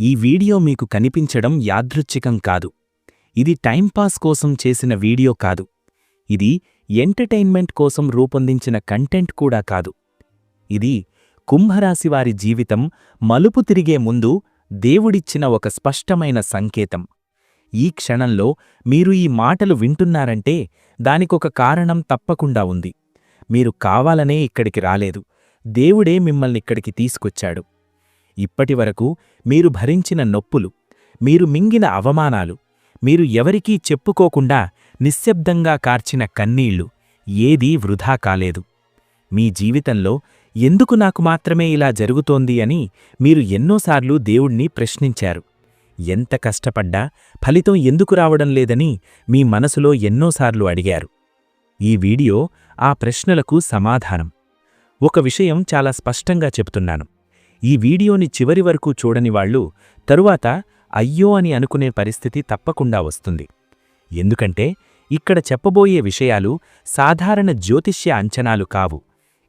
ఈ వీడియో మీకు కనిపించడం యాదృచ్ఛికం కాదు. ఇది టైంపాస్ కోసం చేసిన వీడియో కాదు. ఇది ఎంటర్టైన్మెంట్ కోసం రూపొందించిన కంటెంట్ కూడా కాదు. ఇది కుంభరాశివారి జీవితం మలుపు తిరిగే ముందు దేవుడిచ్చిన ఒక స్పష్టమైన సంకేతం. ఈ క్షణంలో మీరు ఈ మాటలు వింటున్నారంటే దానికొక కారణం తప్పకుండా ఉంది. మీరు కావాలనే ఇక్కడికి రాలేదు. దేవుడే మిమ్మల్నిక్కడికి తీసుకొచ్చాడు. ఇప్పటివరకు మీరు భరించిన నొప్పులు మీరు మింగిన అవమానాలు మీరు ఎవరికీ చెప్పుకోకుండా నిశ్శబ్దంగా కార్చిన కన్నీళ్ళు ఏదీ వృధా కాలేదు. మీ జీవితంలో ఎందుకు నాకు మాత్రమే ఇలా జరుగుతోంది అని మీరు ఎన్నోసార్లు దేవుణ్ణి ప్రశ్నించారు. ఎంత కష్టపడ్డా ఫలితం ఎందుకు రావడం లేదని మీ మనసులో ఎన్నోసార్లు అడిగారు. ఈ వీడియో ఆ ప్రశ్నలకు సమాధానం. ఒక విషయం చాలా స్పష్టంగా చెప్తున్నాను. ఈ వీడియోని చివరి వరకు చూడని వాళ్ళు తరువాత అయ్యో అని అనుకునే పరిస్థితి తప్పకుండా వస్తుంది. ఎందుకంటే ఇక్కడ చెప్పబోయే విషయాలు సాధారణ జ్యోతిష్య అంచనాలు కావు.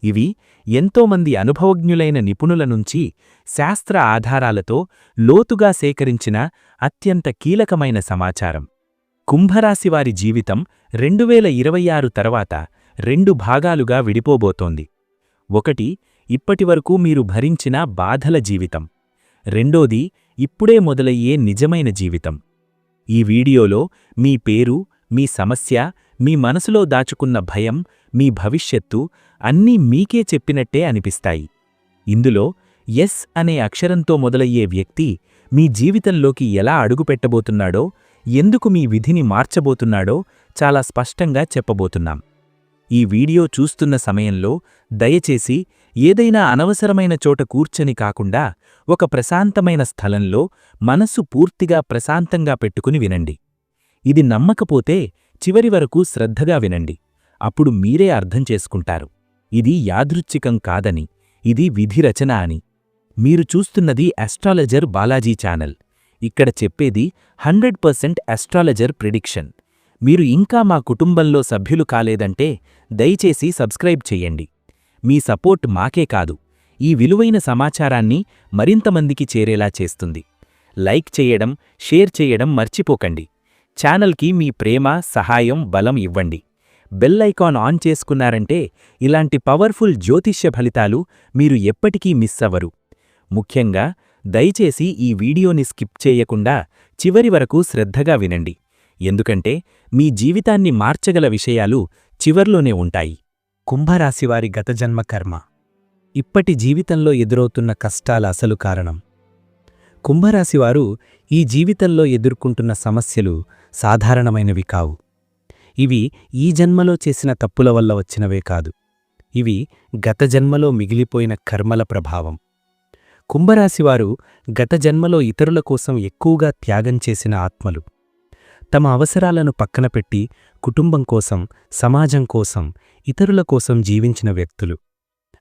ఇవి ఎంతోమంది అనుభవజ్ఞులైన నిపుణుల నుంచి శాస్త్ర ఆధారాలతో లోతుగా సేకరించిన అత్యంత కీలకమైన సమాచారం. కుంభరాశివారి జీవితం రెండువేల ఇరవై ఆరు తర్వాత రెండు భాగాలుగా విడిపోబోతోంది. ఒకటి ఇప్పటివరకు మీరు భరించిన బాధల జీవితం. రెండోది ఇప్పుడే మొదలయ్యే నిజమైన జీవితం. ఈ వీడియోలో మీ పేరు మీ సమస్య మీ మనసులో దాచుకున్న భయం మీ భవిష్యత్తు అన్నీ మీకే చెప్పినట్టే అనిపిస్తాయి. ఇందులో ఎస్ అనే అక్షరంతో మొదలయ్యే వ్యక్తి మీ జీవితంలోకి ఎలా అడుగుపెట్టబోతున్నాడో ఎందుకు మీ విధిని మార్చబోతున్నాడో చాలా స్పష్టంగా చెప్పబోతున్నాం. ఈ వీడియో చూస్తున్న సమయంలో దయచేసి ఏదైనా అనవసరమైన చోట కూర్చని కాకుండా ఒక ప్రశాంతమైన స్థలంలో మనస్సు పూర్తిగా ప్రశాంతంగా పెట్టుకుని వినండి. ఇది నమ్మకపోతే చివరి వరకు శ్రద్ధగా వినండి. అప్పుడు మీరే అర్థం చేసుకుంటారు. ఇది యాదృచ్ఛికం కాదని ఇది విధిరచన అని. మీరు చూస్తున్నది అస్ట్రాలజర్ బాలాజీ ఛానల్. ఇక్కడ చెప్పేది హండ్రెడ్ పర్సెంట్ అస్ట్రాలజర్ ప్రిడిక్షన్ మీరు ఇంకా మా కుటుంబంలో సభ్యులు కాలేదంటే దయచేసి సబ్స్క్రైబ్ చెయ్యండి మీ సపోర్ట్ మాకే కాదు. ఈ విలువైన సమాచారాన్ని మరింతమందికి చేరేలా చేస్తుంది. లైక్ చేయడం షేర్ చేయడం మర్చిపోకండి. ఛానల్కి మీ ప్రేమ సహాయం బలం ఇవ్వండి. బెల్ ఐకాన్ ఆన్ చేసుకున్నారంటే ఇలాంటి పవర్ఫుల్ జ్యోతిష్య ఫలితాలు మీరు ఎప్పటికీ మిస్ అవ్వరు. ముఖ్యంగా దయచేసి ఈ వీడియోని స్కిప్ చేయకుండా చివరి వరకు శ్రద్ధగా వినండి. ఎందుకంటే మీ జీవితాన్ని మార్చగల విషయాలు చివర్లోనే ఉంటాయి. కుంభరాశివారి గతజన్మ కర్మ. ఇప్పటి జీవితంలో ఎదురవుతున్న కష్టాల అసలు కారణం. కుంభరాశివారు ఈ జీవితంలో ఎదుర్కొంటున్న సమస్యలు సాధారణమైనవి కావు. ఇవి ఈ జన్మలో చేసిన తప్పుల వల్ల వచ్చినవే కాదు. ఇవి గత జన్మలో మిగిలిపోయిన కర్మల ప్రభావం. కుంభరాశివారు గత జన్మలో ఇతరుల కోసం ఎక్కువగా త్యాగం చేసిన ఆత్మలు. తమ అవసరాలను పక్కనపెట్టి కుటుంబం కోసం సమాజం కోసం ఇతరుల కోసం జీవించిన వ్యక్తులు.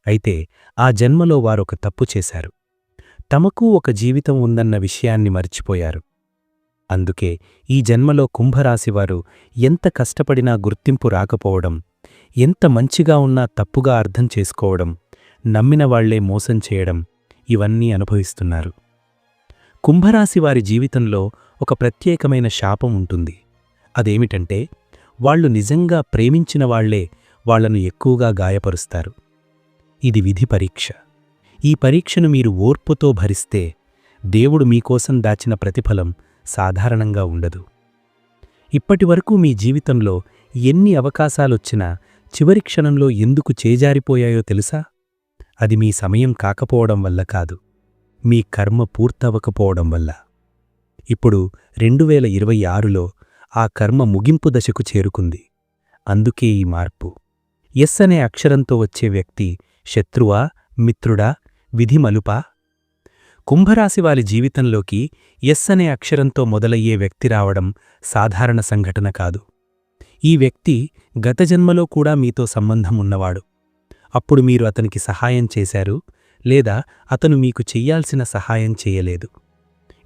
అయితే ఆ జన్మలో వారొక తప్పు చేశారు. తమకు ఒక జీవితం ఉందన్న విషయాన్ని మర్చిపోయారు. అందుకే ఈ జన్మలో కుంభరాశివారు ఎంత కష్టపడినా గుర్తింపు రాకపోవడం ఎంత మంచిగా ఉన్నా తప్పుగా అర్థం చేసుకోవడం నమ్మిన వాళ్ళే మోసం చేయడం ఇవన్నీ అనుభవిస్తున్నారు. కుంభరాశివారి జీవితంలో ఒక ప్రత్యేకమైన శాపం ఉంటుంది. అదేమిటంటే వాళ్ళు నిజంగా ప్రేమించిన వాళ్ళే వాళ్ళను ఎక్కువగా గాయపరుస్తారు. ఇది విధి పరీక్ష. ఈ పరీక్షను మీరు ఓర్పుతో భరిస్తే దేవుడు మీకోసం దాచిన ప్రతిఫలం సాధారణంగా ఉండదు. ఇప్పటివరకు మీ జీవితంలో ఎన్ని అవకాశాలొచ్చినా చివరి క్షణంలో ఎందుకు చేజారిపోయాయో తెలుసా? అది మీ సమయం కాకపోవడం వల్ల కాదు. మీ కర్మ పూర్తవకపోవడం వల్ల. ఇప్పుడు రెండు వేల ఇరవై ఆరులో ఆ కర్మ ముగింపు దశకు చేరుకుంది. అందుకే ఈ మార్పు. ఎస్ అనే అక్షరంతో వచ్చే వ్యక్తి శత్రువా మిత్రుడా విధిమలుపా? కుంభరాశివారి జీవితంలోకి ఎస్ అనే అక్షరంతో మొదలయ్యే వ్యక్తి రావడం సాధారణ సంఘటన కాదు. ఈ వ్యక్తి గత జన్మలో కూడా మీతో సంబంధం ఉన్నవాడు. అప్పుడు మీరు అతనికి సహాయం చేశారు లేదా అతను మీకు చెయ్యాల్సిన సహాయం చేయలేదు.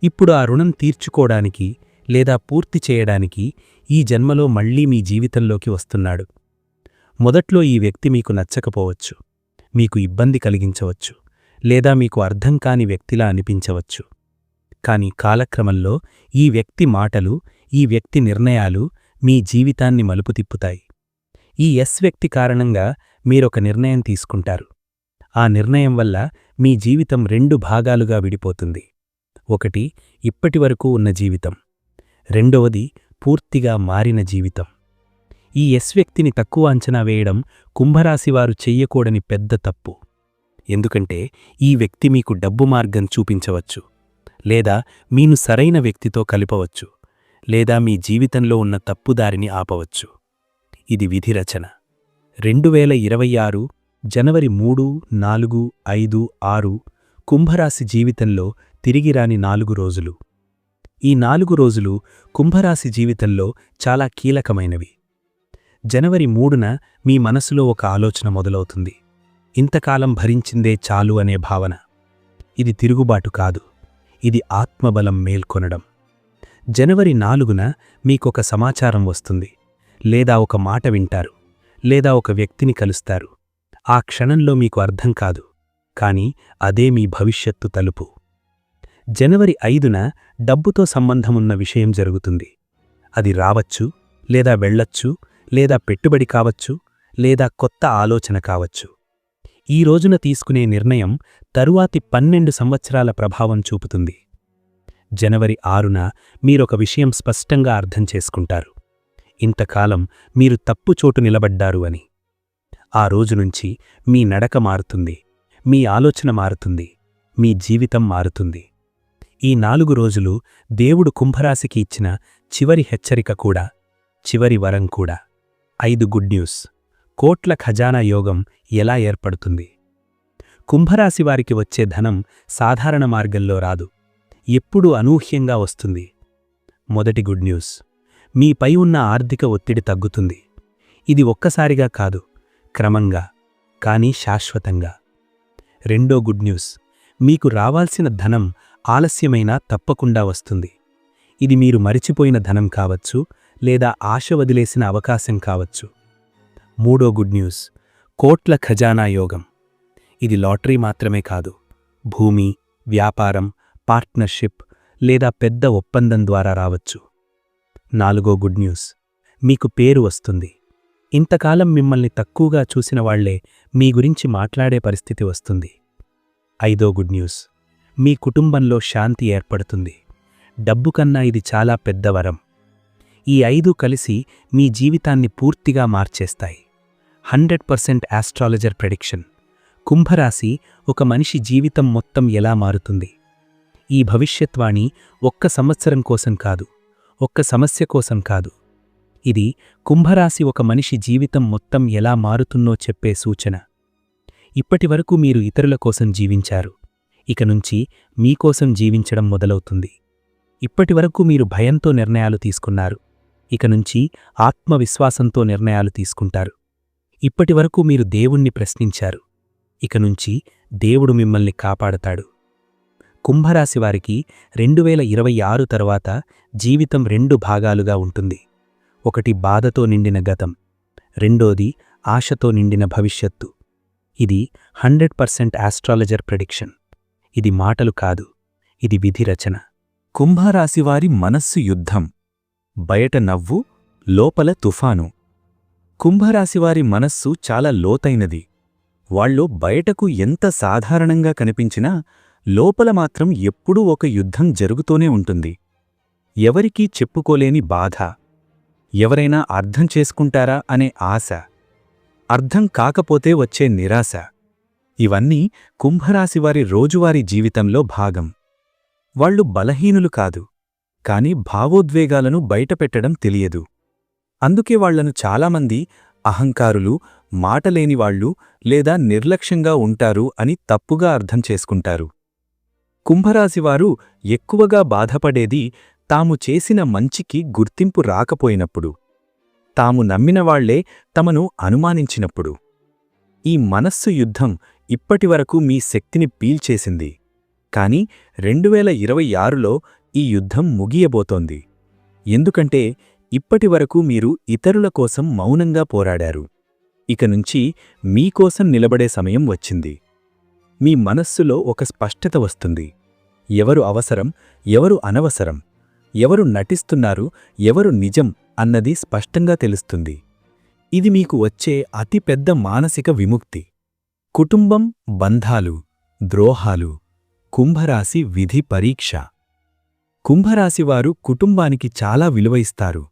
ఇప్పుడు ఆ రుణం తీర్చుకోడానికి లేదా పూర్తి చేయడానికి ఈ జన్మలో మళ్ళీ మీ జీవితంలోకి వస్తున్నాడు. మొదట్లో ఈ వ్యక్తి మీకు నచ్చకపోవచ్చు. మీకు ఇబ్బంది కలిగించవచ్చు. లేదా మీకు అర్థం కాని వ్యక్తిలా అనిపించవచ్చు. కాని కాలక్రమంలో ఈ వ్యక్తి మాటలు ఈ వ్యక్తి నిర్ణయాలు మీ జీవితాన్ని మలుపు తిప్పుతాయి. ఈ ఎస్ వ్యక్తి కారణంగా మీరొక నిర్ణయం తీసుకుంటారు. ఆ నిర్ణయం వల్ల మీ జీవితం రెండు భాగాలుగా విడిపోతుంది. ఒకటి ఇప్పటివరకు ఉన్న జీవితం. రెండవది పూర్తిగా మారిన జీవితం. ఈ ఎస్ వ్యక్తిని తక్కువ అంచనా వేయడం కుంభరాశివారు చెయ్యకూడని పెద్ద తప్పు. ఎందుకంటే ఈ వ్యక్తి మీకు డబ్బు మార్గం చూపించవచ్చు. లేదా మీను సరైన వ్యక్తితో కలిపవచ్చు. లేదా మీ జీవితంలో ఉన్న తప్పుదారిని ఆపవచ్చు. ఇది విధిరచన రెండు వేల ఇరవై ఆరు జనవరి మూడు నాలుగు ఐదు ఆరు కుంభరాశి జీవితంలో తిరిగిరాని నాలుగు రోజులు. ఈ నాలుగు రోజులు కుంభరాశి జీవితంలో చాలా కీలకమైనవి. జనవరి మూడున మీ మనసులో ఒక ఆలోచన మొదలవుతుంది. ఇంతకాలం భరించిందే చాలు అనే భావన. ఇది తిరుగుబాటు కాదు. ఇది ఆత్మబలం మేల్కొనడం. జనవరి నాలుగున మీకొక సమాచారం వస్తుంది. లేదా ఒక మాట వింటారు. లేదా ఒక వ్యక్తిని కలుస్తారు. ఆ క్షణంలో మీకు అర్థం కాదు. కాని అదే మీ భవిష్యత్తు తలుపు. జనవరి ఐదున డబ్బుతో సంబంధమున్న విషయం జరుగుతుంది. అది రావచ్చు లేదా వెళ్ళొచ్చు లేదా పెట్టుబడి కావచ్చు లేదా కొత్త ఆలోచన కావచ్చు. ఈ రోజున తీసుకునే నిర్ణయం తరువాతి పన్నెండు సంవత్సరాల ప్రభావం చూపుతుంది. జనవరి ఆరున మీరొక విషయం స్పష్టంగా అర్థం చేసుకుంటారు. ఇంతకాలం మీరు తప్పు చోటు నిలబడ్డారు అని. ఆ రోజునుంచి మీ నడక మారుతుంది మీ ఆలోచన మారుతుంది మీ జీవితం మారుతుంది. ఈ నాలుగు రోజులు దేవుడు కుంభరాశికి ఇచ్చిన చివరి హెచ్చరిక కూడా చివరి వరం కూడా. ఐదు గుడ్ న్యూస్. కోట్ల ఖజానా యోగం ఎలా ఏర్పడుతుంది? కుంభరాశి వారికి వచ్చే ధనం సాధారణ మార్గంలో రాదు. ఎప్పుడూ అనూహ్యంగా వస్తుంది. మొదటి గుడ్ న్యూస్. మీపై ఉన్న ఆర్థిక ఒత్తిడి తగ్గుతుంది. ఇది ఒక్కసారిగా కాదు క్రమంగా కానీ శాశ్వతంగా. రెండో గుడ్ న్యూస్. మీకు రావాల్సిన ధనం ఆలస్యమైనా తప్పకుండా వస్తుంది. ఇది మీరు మరిచిపోయిన ధనం కావచ్చు లేదా ఆశ వదిలేసిన అవకాశం కావచ్చు. మూడో గుడ్ న్యూస్. కోట్ల ఖజానా యోగం. ఇది లాటరీ మాత్రమే కాదు. భూమి వ్యాపారం పార్ట్నర్షిప్ లేదా పెద్ద ఒప్పందం ద్వారా రావచ్చు. నాలుగో గుడ్ న్యూస్. మీకు పేరు వస్తుంది. ఇంతకాలం మిమ్మల్ని తక్కువగా చూసిన వాళ్ళే మీ గురించి మాట్లాడే పరిస్థితి వస్తుంది. ఐదో గుడ్ న్యూస్. మీ కుటుంబంలో శాంతి ఏర్పడుతుంది. డబ్బు కన్నా ఇది చాలా పెద్ద వరం. ఈ ఐదు కలిసి మీ జీవితాన్ని పూర్తిగా మార్చేస్తాయి. Hundred percent astrologer prediction. కుంభరాశి ఒక మనిషి జీవితం మొత్తం ఎలా మారుతుంది? ఈ భవిష్యత్వాణి ఒక్క సంవత్సరం కోసం కాదు ఒక్క సమస్య కోసం కాదు. ఇది కుంభరాశి ఒక మనిషి జీవితం మొత్తం ఎలా మారుతున్నో చెప్పే సూచన. ఇప్పటివరకు మీరు ఇతరుల కోసం జీవించారు. ఇక నుంచి మీకోసం జీవించడం మొదలవుతుంది. ఇప్పటివరకు మీరు భయంతో నిర్ణయాలు తీసుకున్నారు. ఇక నుంచి ఆత్మవిశ్వాసంతో నిర్ణయాలు తీసుకుంటారు. ఇప్పటివరకు మీరు దేవుణ్ణి ప్రశ్నించారు. ఇక నుంచి దేవుడు మిమ్మల్ని కాపాడతాడు. కుంభరాశివారికి రెండువేల ఇరవై ఆరు తరువాత జీవితం రెండు భాగాలుగా ఉంటుంది. ఒకటి బాధతో నిండిన గతం. రెండోది ఆశతో నిండిన భవిష్యత్తు. ఇది హండ్రెడ్ పర్సెంట్ ఆస్ట్రాలజర్ ప్రెడిక్షన్. ఇది మాటలు కాదు. ఇది విధిరచన కుంభరాశివారి మనస్సు యుద్ధం. బయట నవ్వు లోపల తుఫాను. కుంభరాశివారి మనస్సు చాలా లోతైనది. వాళ్ళు బయటకు ఎంత సాధారణంగా కనిపించినా లోపల మాత్రం ఎప్పుడూ ఒక యుద్ధం జరుగుతూనే ఉంటుంది. ఎవరికీ చెప్పుకోలేని బాధ. ఎవరైనా అర్థం చేసుకుంటారా అనే ఆశ. అర్థం కాకపోతే వచ్చే నిరాశ. ఇవన్నీ కుంభరాశివారి రోజువారీ జీవితంలో భాగం. వాళ్ళు బలహీనులు కాదు. కాని భావోద్వేగాలను బయటపెట్టడం తెలియదు. అందుకే వాళ్ళను చాలామంది అహంకారులు మాటలేనివాళ్ళు లేదా నిర్లక్ష్యంగా ఉంటారు అని తప్పుగా అర్థం చేసుకుంటారు. కుంభరాశివారు ఎక్కువగా బాధపడేది తాము చేసిన మంచికి గుర్తింపు రాకపోయినప్పుడు. తాము నమ్మినవాళ్ళే తమను అనుమానించినప్పుడు. ఈ మనస్సు యుద్ధం ఇప్పటివరకు మీ శక్తిని పీల్చేసింది. కాని రెండువేల ఇరవై ఆరులో ఈ యుద్ధం ముగియబోతోంది. ఎందుకంటే ఇప్పటివరకు మీరు ఇతరుల కోసం మౌనంగా పోరాడారు. ఇక నుంచి మీకోసం నిలబడే సమయం వచ్చింది. మీ మనస్సులో ఒక స్పష్టత వస్తుంది. ఎవరు అవసరం ఎవరు అనవసరం ఎవరు నటిస్తున్నారు ఎవరు నిజం అన్నది స్పష్టంగా తెలుస్తుంది. ఇది మీకు వచ్చే అతిపెద్ద మానసిక విముక్తి. కుటుంబం బంధాలు ద్రోహాలు కుంభరాశి విధి పరీక్ష. కుంభరాశివారు కుటుంబానికి చాలా విలువ ఇస్తారు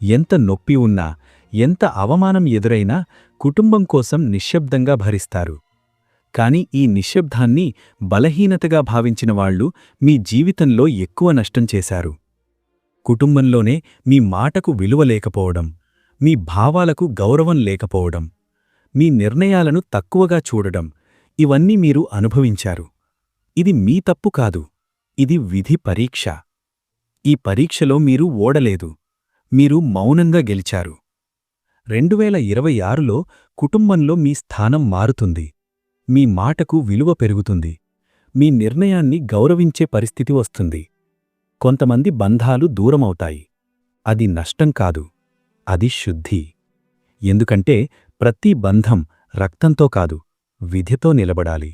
ఎంత నొప్పి ఉన్నా ఎంత అవమానం ఎదురైనా కుటుంబం కోసం నిశ్శబ్దంగా భరిస్తారు. కాని ఈ నిశ్శబ్దాన్ని బలహీనతగా భావించిన వాళ్ళు మీ జీవితంలో ఎక్కువ నష్టం చేశారు. కుటుంబంలోనే మీ మాటకు విలువ లేకపోవడం మీ భావాలకు గౌరవం లేకపోవడం మీ నిర్ణయాలను తక్కువగా చూడడం ఇవన్నీ మీరు అనుభవించారు. ఇది మీ తప్పు కాదు. ఇది విధి పరీక్ష. ఈ పరీక్షలో మీరు ఓడలేదు. మీరు మౌనంగా గెలిచారు. రెండువేల ఇరవై ఆరులో కుటుంబంలో మీ స్థానం మారుతుంది. మీ మాటకు విలువ పెరుగుతుంది. మీ నిర్ణయాన్ని గౌరవించే పరిస్థితి వస్తుంది. కొంతమంది బంధాలు దూరమవుతాయి. అది నష్టం కాదు. అది శుద్ధి. ఎందుకంటే ప్రతి బంధం రక్తంతో కాదు విధితో నిలబడాలి.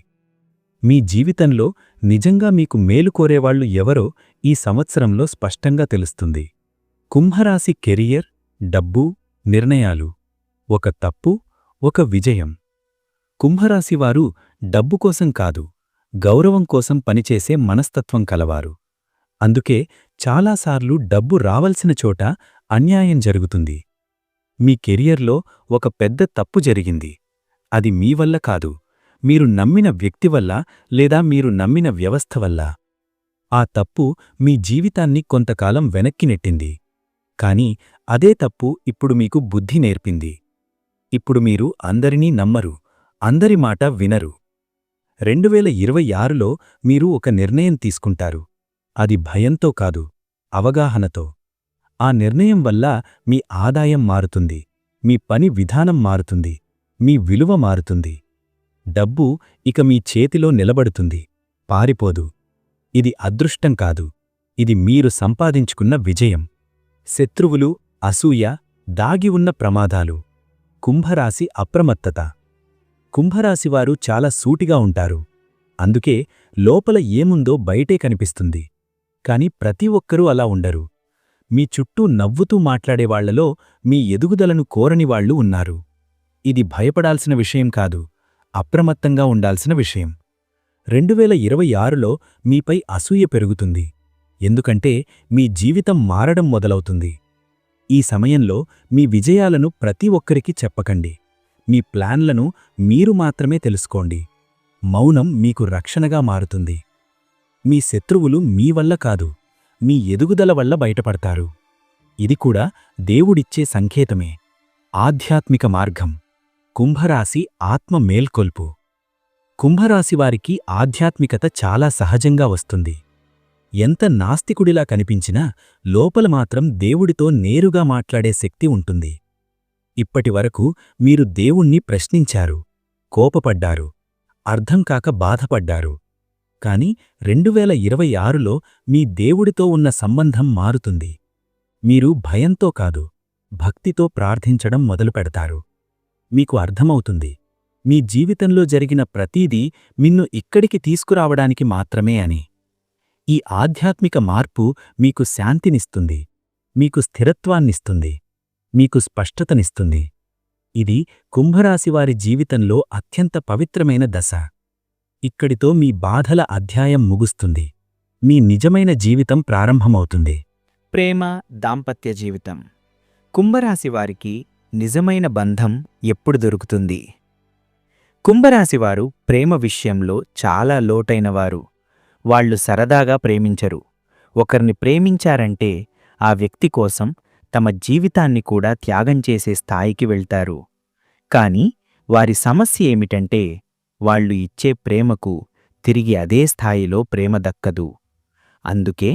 మీ జీవితంలో నిజంగా మీకు మేలు కోరేవాళ్ళు ఎవరో ఈ సంవత్సరంలో స్పష్టంగా తెలుస్తుంది. కుంభరాశి కెరియర్ డబ్బు నిర్ణయాలు. ఒక తప్పు ఒక విజయం. కుంభరాశివారు డబ్బు కోసం కాదు గౌరవం కోసం పనిచేసే మనస్తత్వం కలవారు. అందుకే చాలాసార్లు డబ్బు రావలసిన చోట అన్యాయం జరుగుతుంది. మీ కెరియర్లో ఒక పెద్ద తప్పు జరిగింది. అది మీ వల్ల కాదు. మీరు నమ్మిన వ్యక్తి వల్ల లేదా మీరు నమ్మిన వ్యవస్థ వల్ల. ఆ తప్పు మీ జీవితాన్ని కొంతకాలం వెనక్కి నెట్టింది. కాని అదే తప్పు ఇప్పుడు మీకు బుద్ధి నేర్పింది. ఇప్పుడు మీరు అందరినీ నమ్మరు అందరి మాట వినరు. రెండువేల ఇరవై ఆరులో మీరు ఒక నిర్ణయం తీసుకుంటారు. అది భయంతో కాదు అవగాహనతో. ఆ నిర్ణయం వల్ల మీ ఆదాయం మారుతుంది మీ పని విధానం మారుతుంది మీ విలువ మారుతుంది. డబ్బు ఇక మీ చేతిలో నిలబడుతుంది. పారిపోదు. ఇది అదృష్టం కాదు. ఇది మీరు సంపాదించుకున్న విజయం. శత్రువులు అసూయ దాగి ఉన్న ప్రమాదాలు. కుంభరాశి అప్రమత్తత. కుంభరాశివారు చాలా సూటిగా ఉంటారు. అందుకే లోపల ఏముందో బయటే కనిపిస్తుంది. కాని ప్రతి ఒక్కరూ అలా ఉండరు. మీ చుట్టూ నవ్వుతూ మాట్లాడేవాళ్ళలో మీ ఎదుగుదలను కోరనివాళ్ళు ఉన్నారు. ఇది భయపడాల్సిన విషయం కాదు. అప్రమత్తంగా ఉండాల్సిన విషయం. రెండువేల ఇరవై ఆరులో మీపై అసూయ పెరుగుతుంది. ఎందుకంటే మీ జీవితం మారడం మొదలవుతుంది. ఈ సమయంలో మీ విజయాలను ప్రతి ఒక్కరికి చెప్పకండి. మీ ప్లాన్లను మీరు మాత్రమే తెలుసుకోండి. మౌనం మీకు రక్షణగా మారుతుంది. మీ శత్రువులు మీ వల్ల కాదు మీ ఎదుగుదల వల్ల బయటపడతారు. ఇది కూడా దేవుడిచ్చే సంకేతమే. ఆధ్యాత్మిక మార్గం. కుంభరాశి ఆత్మ మేల్కొల్పు. కుంభరాశివారికి ఆధ్యాత్మికత చాలా సహజంగా వస్తుంది. ఎంత నాస్తికుడిలా కనిపించినా లోపల మాత్రం దేవుడితో నేరుగా మాట్లాడే శక్తి ఉంటుంది. ఇప్పటివరకు మీరు దేవుణ్ణి ప్రశ్నించారు కోపపడ్డారు అర్థం కాక బాధపడ్డారు. కాని రెండువేల ఇరవై ఆరులో మీ దేవుడితో ఉన్న సంబంధం మారుతుంది. మీరు భయంతో కాదు భక్తితో ప్రార్థించడం మొదలుపెడతారు. మీకు అర్థమవుతుంది. మీ జీవితంలో జరిగిన ప్రతీదీ మిన్ను ఇక్కడికి తీసుకురావడానికి మాత్రమే అని. ఈ ఆధ్యాత్మిక మార్పు మీకు శాంతినిస్తుంది. మీకు స్థిరత్వాన్నిస్తుంది. మీకు స్పష్టతనిస్తుంది. ఇది కుంభరాశివారి జీవితంలో అత్యంత పవిత్రమైన దశ. ఇక్కడితో మీ బాధల అధ్యాయం ముగుస్తుంది. మీ నిజమైన జీవితం ప్రారంభమవుతుంది. ప్రేమ దాంపత్య జీవితం. కుంభరాశివారికి నిజమైన బంధం ఎప్పుడు దొరుకుతుంది? కుంభరాశివారు ప్రేమ విషయంలో చాలా లోటైనవారు. వాళ్ళు సరదాగా ప్రేమించరు. ఒకరిని ప్రేమించారంటే ఆ వ్యక్తి కోసం తమ జీవితాన్ని కూడా త్యాగం చేసే స్థాయికి వెళ్తారు. కాని వారి సమస్య ఏమిటంటే వాళ్ళు ఇచ్చే ప్రేమకు తిరిగి అదే స్థాయిలో ప్రేమ దక్కదు. అందుకే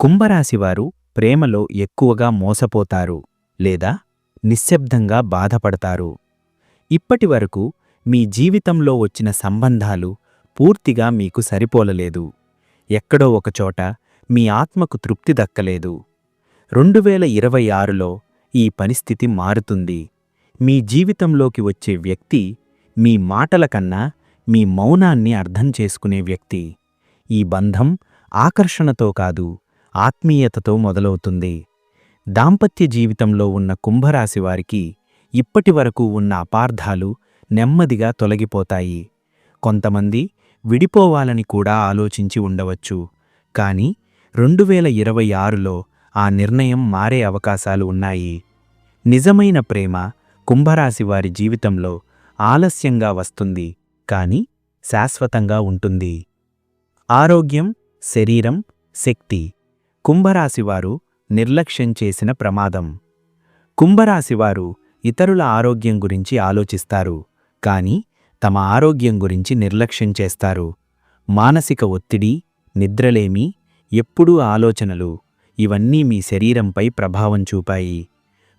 కుంభరాశివారు ప్రేమలో ఎక్కువగా మోసపోతారు లేదా నిశ్శబ్దంగా బాధపడతారు. ఇప్పటివరకు మీ జీవితంలో వచ్చిన సంబంధాలు పూర్తిగా మీకు సరిపోలలేదు. ఎక్కడో ఒకచోట మీ ఆత్మకు తృప్తి దక్కలేదు. రెండువేల ఇరవై ఆరులో ఈ పరిస్థితి మారుతుంది. మీ జీవితంలోకి వచ్చే వ్యక్తి మీ మాటల కన్నా మీ మౌనాన్ని అర్థం చేసుకునే వ్యక్తి. ఈ బంధం ఆకర్షణతో కాదు ఆత్మీయతతో మొదలవుతుంది. దాంపత్య జీవితంలో ఉన్న కుంభరాశి వారికి ఇప్పటివరకు ఉన్న అపార్థాలు నెమ్మదిగా తొలగిపోతాయి. కొంతమంది విడిపోవాలని కూడా ఆలోచించి ఉండవచ్చు. కాని రెండు వేల ఇరవై ఆరులో ఆ నిర్ణయం మారే అవకాశాలు ఉన్నాయి. నిజమైన ప్రేమ కుంభరాశి వారి జీవితంలో ఆలస్యంగా వస్తుంది. కాని శాశ్వతంగా ఉంటుంది. ఆరోగ్యం శరీరం శక్తి. కుంభరాశివారు నిర్లక్ష్యం చేసిన ప్రమాదం. కుంభరాశివారు ఇతరుల ఆరోగ్యం గురించి ఆలోచిస్తారు కాని తమ ఆరోగ్యం గురించి నిర్లక్ష్యం చేస్తారు. మానసిక ఒత్తిడి నిద్రలేమి ఎప్పుడూ ఆలోచనలు ఇవన్నీ మీ శరీరంపై ప్రభావం చూపాయి.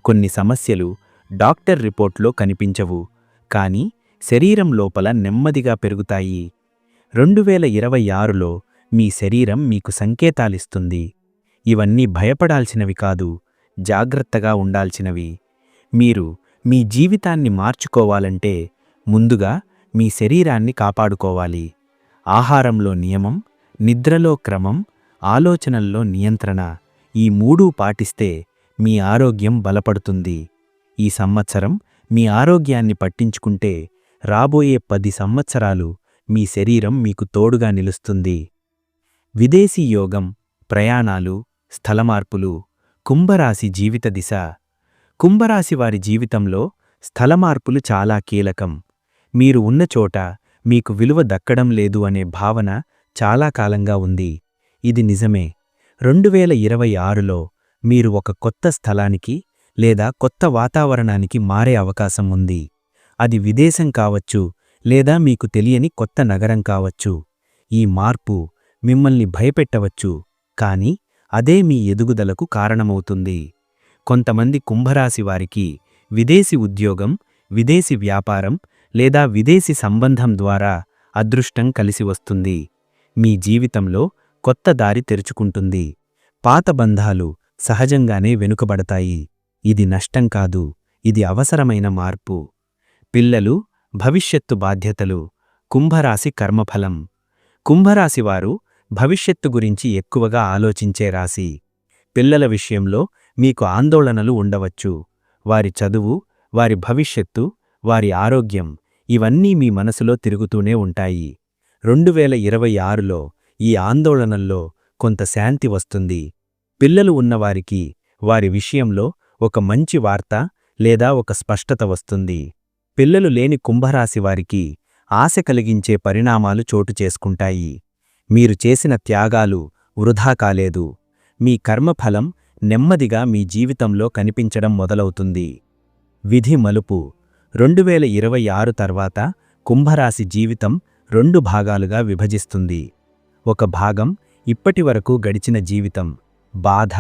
కొన్ని సమస్యలు డాక్టర్ రిపోర్ట్లో కనిపించవు కానీ శరీరం లోపల నెమ్మదిగా పెరుగుతాయి. రెండు వేల ఇరవై ఆరులో మీ శరీరం మీకు సంకేతాలిస్తుంది. ఇవన్నీ భయపడాల్సినవి కాదు జాగ్రత్తగా ఉండాల్సినవి. మీరు మీ జీవితాన్ని మార్చుకోవాలంటే ముందుగా మీ శరీరాన్ని కాపాడుకోవాలి. ఆహారంలో నియమం నిద్రలో క్రమం ఆలోచనల్లో నియంత్రణ ఈ మూడూ పాటిస్తే మీ ఆరోగ్యం బలపడుతుంది. ఈ సంవత్సరం మీ ఆరోగ్యాన్ని పట్టించుకుంటే రాబోయే పది సంవత్సరాలు మీ శరీరం మీకు తోడుగా నిలుస్తుంది. విదేశీ యోగం ప్రయాణాలు స్థలమార్పులు కుంభరాశి జీవిత దిశ. కుంభరాశి వారి జీవితంలో స్థలమార్పులు చాలా కీలకం. మీరు ఉన్న చోట మీకు విలువ దక్కడం లేదు అనే భావన చాలా కాలంగా ఉంది. ఇది నిజమే. రెండువేల ఇరవై ఆరులో మీరు ఒక కొత్త స్థలానికి లేదా కొత్త వాతావరణానికి మారే అవకాశం ఉంది. అది విదేశం కావచ్చు లేదా మీకు తెలియని కొత్త నగరం కావచ్చు. ఈ మార్పు మిమ్మల్ని భయపెట్టవచ్చు. కాని అదే మీ ఎదుగుదలకు కారణమవుతుంది. కొంతమంది కుంభరాశి వారికి విదేశీ ఉద్యోగం విదేశీ వ్యాపారం లేదా విదేశీ సంబంధం ద్వారా అదృష్టం కలిసి వస్తుంది. మీ జీవితంలో కొత్త దారి తెరుచుకుంటుంది. పాత బంధాలు సహజంగానే వెనుకబడతాయి. ఇది నష్టం కాదు ఇది అవసరమైన మార్పు. పిల్లలు భవిష్యత్తు బాధ్యతలు కుంభరాశి కర్మఫలం. కుంభరాశివారు భవిష్యత్తు గురించి ఎక్కువగా ఆలోచించే రాశి. పిల్లల విషయంలో మీకు ఆందోళనలు ఉండవచ్చు. వారి చదువు వారి భవిష్యత్తు వారి ఆరోగ్యం ఇవన్నీ మీ మనసులో తిరుగుతూనే ఉంటాయి. రెండు వేల ఇరవై ఆరులో ఈ ఆందోళనల్లో కొంత శాంతి వస్తుంది. పిల్లలు ఉన్నవారికి వారి విషయంలో ఒక మంచి వార్త లేదా ఒక స్పష్టత వస్తుంది. పిల్లలు లేని కుంభరాశి వారికి ఆశ కలిగించే పరిణామాలు చోటు చేసుకుంటాయి. మీరు చేసిన త్యాగాలు వృధా కాలేదు. మీ కర్మఫలం నెమ్మదిగా మీ జీవితంలో కనిపించడం మొదలవుతుంది. విధి మలుపు. రెండు వేల ఇరవై ఆరు తర్వాత కుంభరాశి జీవితం రెండు భాగాలుగా విభజిస్తుంది. ఒక భాగం ఇప్పటివరకు గడిచిన జీవితం. బాధ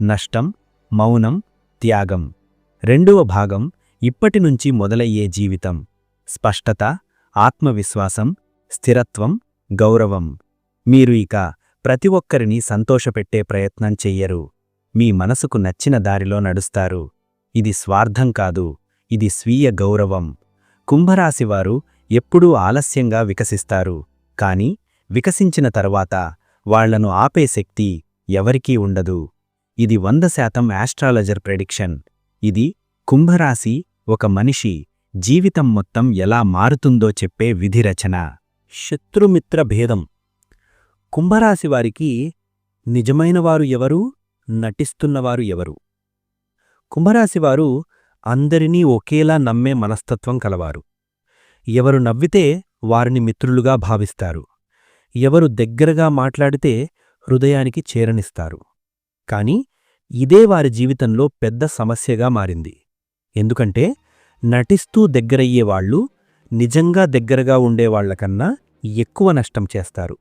నష్టం మౌనం త్యాగం. రెండవ భాగం ఇప్పటినుంచి మొదలయ్యే జీవితం. స్పష్టత ఆత్మవిశ్వాసం స్థిరత్వం గౌరవం. మీరు ఇక ప్రతి ఒక్కరిని సంతోషపెట్టే ప్రయత్నం చెయ్యరు. మీ మనసుకు నచ్చిన దారిలో నడుస్తారు. ఇది స్వార్థం కాదు. ఇది స్వీయ గౌరవం. కుంభరాశివారు ఎప్పుడూ ఆలస్యంగా వికసిస్తారు. కాని వికసించిన తర్వాత వాళ్ళను ఆపే శక్తి ఎవరికీ ఉండదు. ఇది వంద శాతం ఆస్ట్రాలజర్ ప్రెడిక్షన్. ఇది కుంభరాశి ఒక మనిషి జీవితం మొత్తం ఎలా మారుతుందో చెప్పే విధిరచన. శత్రుమిత్ర భేదం. కుంభరాశివారికి నిజమైనవారు ఎవరు? నటిస్తున్నవారు ఎవరు? కుంభరాశివారు అందరినీ ఒకేలా నమ్మే మనస్తత్వం కలవారు. ఎవరు నవ్వితే వారిని మిత్రులుగా భావిస్తారు. ఎవరు దగ్గరగా మాట్లాడితే హృదయానికి చేరనిస్తారు. కాని ఇదే వారి జీవితంలో పెద్ద సమస్యగా మారింది. ఎందుకంటే నటిస్తూ దగ్గరయ్యేవాళ్ళు నిజంగా దగ్గరగా ఉండేవాళ్ళకన్నా ఎక్కువ నష్టం చేస్తారు.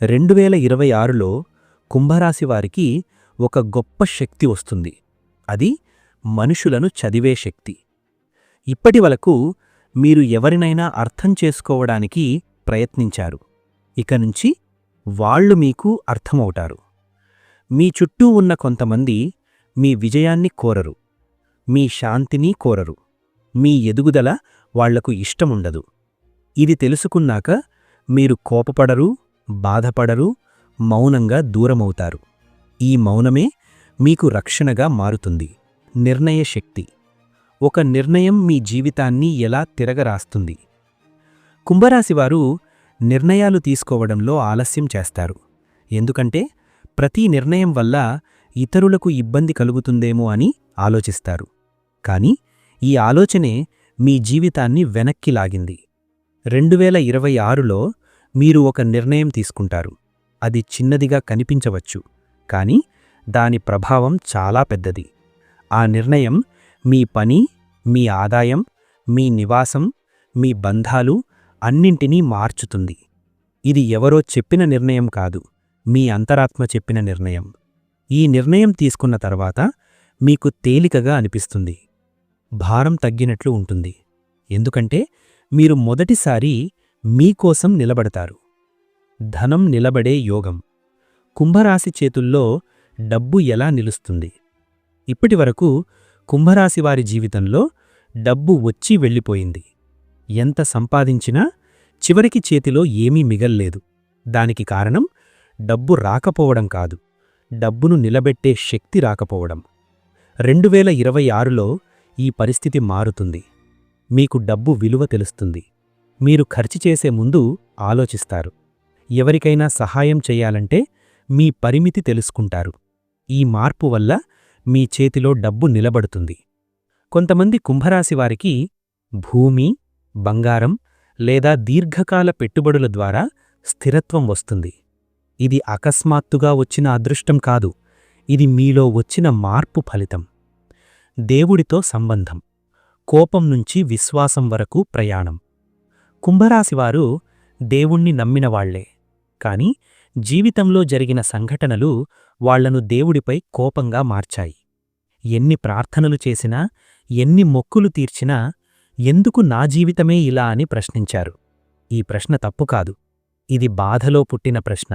రెండు వేల ఇరవై ఆరులో కుంభరాశివారికి ఒక గొప్ప శక్తి వస్తుంది. అది మనుషులను చదివే శక్తి. ఇప్పటి వరకు మీరు ఎవరినైనా అర్థం చేసుకోవడానికి ప్రయత్నించారు. ఇక నుంచి వాళ్ళు మీకు అర్థమవుతారు. మీ చుట్టూ ఉన్న కొంతమంది మీ విజయాన్ని కోరరు. మీ శాంతిని కోరరు. మీ ఎదుగుదల వాళ్ళకు ఇష్టముండదు. ఇది తెలుసుకున్నాక మీరు కోపపడరు బాధపడరు మౌనంగా దూరమవుతారు. ఈ మౌనమే మీకు రక్షణగా మారుతుంది. నిర్ణయ శక్తి. ఒక నిర్ణయం మీ జీవితాన్ని ఎలా తిరగరాస్తుంది? కుంభరాశివారు నిర్ణయాలు తీసుకోవడంలో ఆలస్యం చేస్తారు. ఎందుకంటే ప్రతి నిర్ణయం వల్ల ఇతరులకు ఇబ్బంది కలుగుతుందేమో అని ఆలోచిస్తారు. కాని ఈ ఆలోచనే మీ జీవితాన్ని వెనక్కి లాగింది. రెండువేల ఇరవై ఆరులో మీరు ఒక నిర్ణయం తీసుకుంటారు. అది చిన్నదిగా కనిపించవచ్చు కానీ దాని ప్రభావం చాలా పెద్దది. ఆ నిర్ణయం మీ పని మీ ఆదాయం మీ నివాసం మీ బంధాలు అన్నింటినీ మార్చుతుంది. ఇది ఎవరో చెప్పిన నిర్ణయం కాదు మీ అంతరాత్మ చెప్పిన నిర్ణయం. ఈ నిర్ణయం తీసుకున్న తర్వాత మీకు తేలికగా అనిపిస్తుంది. భారం తగ్గినట్లు ఉంటుంది. ఎందుకంటే మీరు మొదటిసారి మీకోసం నిలబడతారు. ధనం నిలబడే యోగం. కుంభరాశి చేతుల్లో డబ్బు ఎలా నిలుస్తుంది? ఇప్పటివరకు కుంభరాశివారి జీవితంలో డబ్బు వచ్చి వెళ్ళిపోయింది. ఎంత సంపాదించినా చివరికి చేతిలో ఏమీ మిగల్లేదు. దానికి కారణం డబ్బు రాకపోవడం కాదు. డబ్బును నిలబెట్టే శక్తి రాకపోవడం. రెండువేల ఇరవై ఆరులో ఈ పరిస్థితి మారుతుంది. మీకు డబ్బు విలువ తెలుస్తుంది. మీరు ఖర్చు చేసే ముందు ఆలోచిస్తారు. ఎవరికైనా సహాయం చెయ్యాలంటే మీ పరిమితి తెలుసుకుంటారు. ఈ మార్పు వల్ల మీ చేతిలో డబ్బు నిలబడుతుంది. కొంతమంది కుంభరాశివారికి భూమి బంగారం లేదా దీర్ఘకాల పెట్టుబడుల ద్వారా స్థిరత్వం వస్తుంది. ఇది అకస్మాత్తుగా వచ్చిన అదృష్టం కాదు ఇది మీలో వచ్చిన మార్పు ఫలితం. దేవుడితో సంబంధం. కోపం నుంచి విశ్వాసం వరకు ప్రయాణం. కుంభరాశివారు దేవుణ్ణి నమ్మినవాళ్ళే కాని జీవితంలో జరిగిన సంఘటనలు వాళ్ళను దేవుడిపై కోపంగా మార్చాయి. ఎన్ని ప్రార్థనలు చేసినా ఎన్ని మొక్కులు తీర్చినా ఎందుకు నా జీవితమే ఇలా అని ప్రశ్నించారు. ఈ ప్రశ్న తప్పు కాదు. ఇది బాధలో పుట్టిన ప్రశ్న.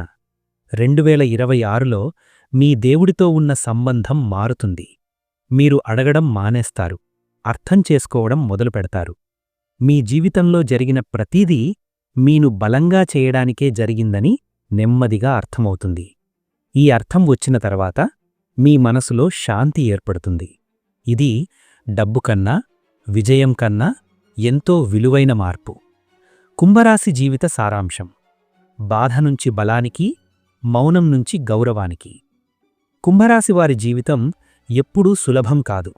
రెండువేల ఇరవై ఆరులో మీ దేవుడితో ఉన్న సంబంధం మారుతుంది. మీరు అడగడం మానేస్తారు. అర్థం చేసుకోవడం మొదలుపెడతారు. మీ జీవితంలో జరిగిన ప్రతీదీ మీను బలంగా చేయడానికే జరిగిందని నెమ్మదిగా అర్థమవుతుంది. ఈ అర్థం వచ్చిన తర్వాత మీ మనసులో శాంతి ఏర్పడుతుంది. ఇది డబ్బు కన్నా విజయం కన్నా ఎంతో విలువైన మార్పు. కుంభరాశి జీవిత సారాంశం. బాధ నుంచి బలానికి మౌనం నుంచి గౌరవానికి. కుంభరాశివారి జీవితం ఎప్పుడూ సులభం కాదు.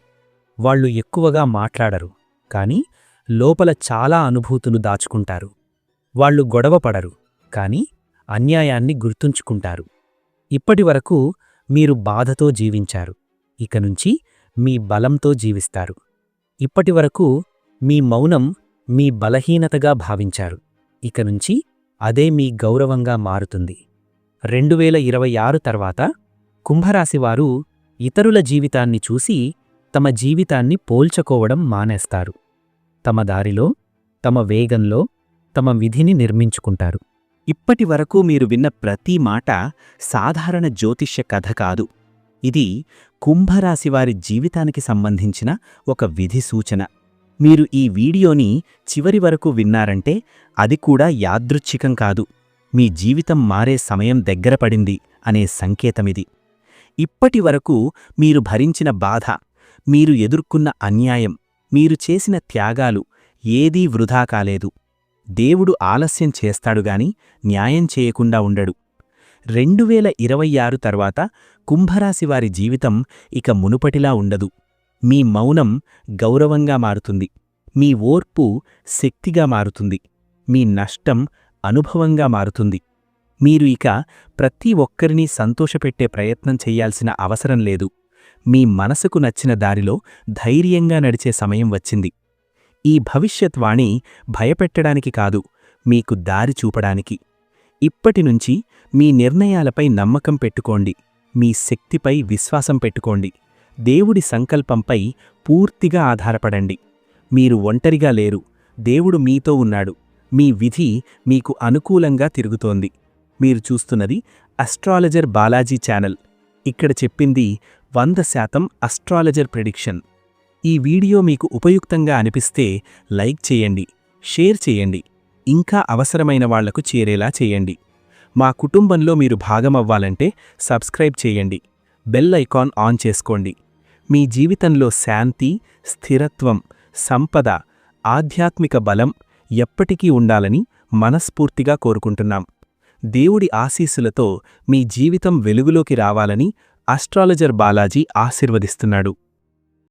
వాళ్ళు ఎక్కువగా మాట్లాడరు. కాని లోపల చాలా అనుభూతులు దాచుకుంటారు. వాళ్ళు గొడవపడరు కాని అన్యాయాన్ని గుర్తుంచుకుంటారు. ఇప్పటివరకు మీరు బాధతో జీవించారు ఇక నుంచి మీ బలంతో జీవిస్తారు. ఇప్పటివరకు మీ మౌనం మీ బలహీనతగా భావించారు ఇక నుంచి అదే మీ గౌరవంగా మారుతుంది. రెండువేల ఇరవై ఆరు తర్వాత కుంభరాశివారు ఇతరుల జీవితాన్ని చూసి తమ జీవితాన్ని పోల్చుకోవడం మానేస్తారు. తమ దారిలో తమ వేగంలో తమ విధిని నిర్మించుకుంటారు. ఇప్పటివరకు మీరు విన్న ప్రతి మాట సాధారణ జ్యోతిష్య కథ కాదు. ఇది కుంభరాశివారి జీవితానికి సంబంధించిన ఒక విధి సూచన. మీరు ఈ వీడియోని చివరి వరకు విన్నారంటే అది కూడా యాదృచ్ఛికం కాదు. మీ జీవితం మారే సమయం దగ్గరపడింది అనే సంకేతమిది. ఇప్పటి వరకు మీరు భరించిన బాధ మీరు ఎదుర్కొన్న అన్యాయం మీరు చేసిన త్యాగాలు ఏదీ వృధా కాలేదు. దేవుడు ఆలస్యం చేస్తాడుగాని న్యాయం చేయకుండా ఉండడు. రెండువేల ఇరవై ఆరు తర్వాత కుంభరాశివారి జీవితం ఇక మునుపటిలా ఉండదు. మీ మౌనం గౌరవంగా మారుతుంది. మీ ఓర్పు శక్తిగా మారుతుంది. మీ నష్టం అనుభవంగా మారుతుంది. మీరు ఇక ప్రతి ఒక్కరినీ సంతోషపెట్టే ప్రయత్నం చెయ్యాల్సిన అవసరం లేదు. మీ మనసుకు నచ్చిన దారిలో ధైర్యంగా నడిచే సమయం వచ్చింది. ఈ భవిష్యత్వాణి భయపెట్టడానికి కాదు మీకు దారి చూపడానికి. ఇప్పటినుంచి మీ నిర్ణయాలపై నమ్మకం పెట్టుకోండి మీ శక్తిపై విశ్వాసం పెట్టుకోండి దేవుడి సంకల్పంపై పూర్తిగా ఆధారపడండి. మీరు ఒంటరిగా లేరు దేవుడు మీతో ఉన్నాడు మీ విధి మీకు అనుకూలంగా తిరుగుతోంది. మీరు చూస్తున్నది అస్ట్రాలజర్ బాలాజీ ఛానల్. ఇక్కడ చెప్పింది వంద శాతం అస్ట్రాలజర్ ప్రెడిక్షన్ ఈ వీడియో మీకు ఉపయుక్తంగా అనిపిస్తే లైక్ చేయండి షేర్ చేయండి ఇంకా అవసరమైన వాళ్ళకు చేరేలా చేయండి. మా కుటుంబంలో మీరు భాగమవ్వాలంటే సబ్స్క్రైబ్ చేయండి బెల్ ఐకాన్ ఆన్ చేసుకోండి. మీ జీవితంలో శాంతి స్థిరత్వం సంపద ఆధ్యాత్మిక బలం ఎప్పటికీ ఉండాలని మనస్ఫూర్తిగా కోరుకుంటున్నాం. దేవుడి ఆశీస్సులతో మీ జీవితం వెలుగులోకి రావాలని అస్ట్రాలజర్ బాలాజీ ఆశీర్వదిస్తున్నాడు.